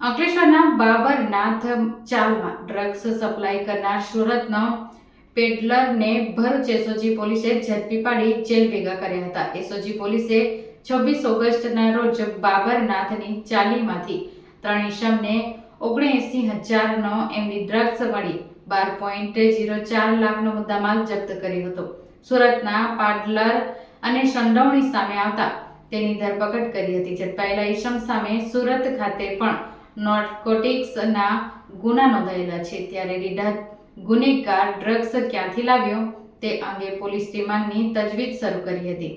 અંકલેશ્વરના બાબરનાથ ચાલમાં drugs supply કરનાર સુરતનો પેડલરને ભરૂચ એસઓજી પોલીસે ઝડપી પાડી જેલ ભેગા કર્યા હતા. એસઓજી પોલીસે છવ્વીસ ઓગસ્ટના રોજ બાબરનાથની ચાલીમાંથી ત્રણ ઇસમને ઓગણએંસી હજારનો એમની ડ્રગ્સ મળી બાર પોઈન્ટ ઝીરો ચાર લાખનો મુદ્દામાલ જપ્ત કર્યો હતો. સુરતના પાડલર અને સંડોવણી સામે આવતા તેની ધરપકડ કરી હતી. ઝડપાયેલા ઇસમ સામે સુરત ખાતે પણ નાર્કોટિક્સના ગુના નોંધાયેલા છે. ત્યારે રીઢા ગુનેગાર ડ્રગ્સ ક્યાંથી લાવ્યો? તે અંગે પોલીસ રિમાન્ડની તજવીજ શરૂ કરી હતી.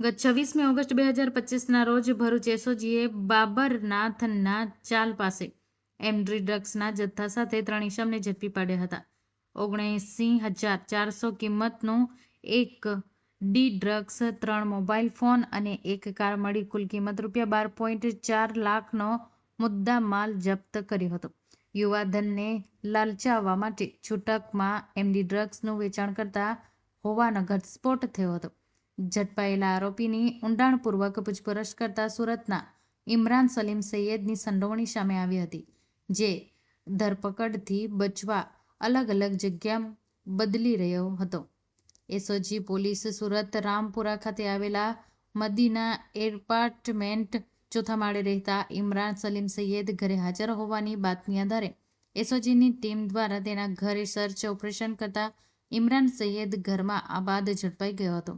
ગત છવ્વીસમી ઓગસ્ટ બે હજાર પચીસના રોજ ભરૂચ એસઓજીએ બાબરનાથના ચાલ પાસે એમડ્રી ડ્રગ્સના જથ્થા સાથે ત્રણ ઇસમને ઝડપી પાડ્યા હતા. ઓગણસી હજાર ચારસો કિંમતનું એક ડી ડ્રગ્સ, ત્રણ મોબાઈલ ફોન અને એક કાર મળી કુલ કિંમત રૂપિયા બાર પોઈન્ટ ચાર લાખનો મુદ્દા માલ જપ્ત કર્યો હતો. યુવાધનને લાલચાવવા માટે છૂટકમાં એમડી ડ્રગ્સનું વેચાણ કરતા હોવાનો ઘટસ્ફોટ થયો હતો. ઝડપાયેલા આરોપીની ઊંડાણપૂર્વક પૂછપરછ કરતા સુરતના ઇમરાન સલીમ સૈયદની સંડોવણી સામે આવી હતી, જે ધરપકડથી બચવા અલગ અલગ જગ્યા બદલી રહ્યો હતો. એસઓજી પોલીસ સુરત રામપુરા ખાતે આવેલા મદીના એપાર્ટમેન્ટ ચોથા માળે રહેતા ઇમરાન સલીમ સૈયદ ઘરે હાજર હોવાની બાતમી આધારે એસઓજીની ટીમ દ્વારા તેના ઘરે સર્ચ ઓપરેશન કરતા ઇમરાન સૈયદ ઘરમાં આબાદ ઝડપાઈ ગયો હતો.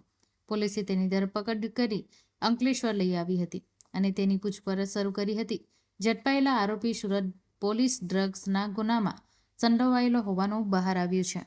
પોલીસે તેની ધરપકડ કરી અંકલેશ્વર લઈ આવી હતી અને તેની પૂછપરછ શરૂ કરી હતી. ઝડપાયેલા આરોપી સુરત પોલીસ ડ્રગ્સના ગુનામાં સંડોવાયેલો હોવાનું બહાર આવ્યું છે.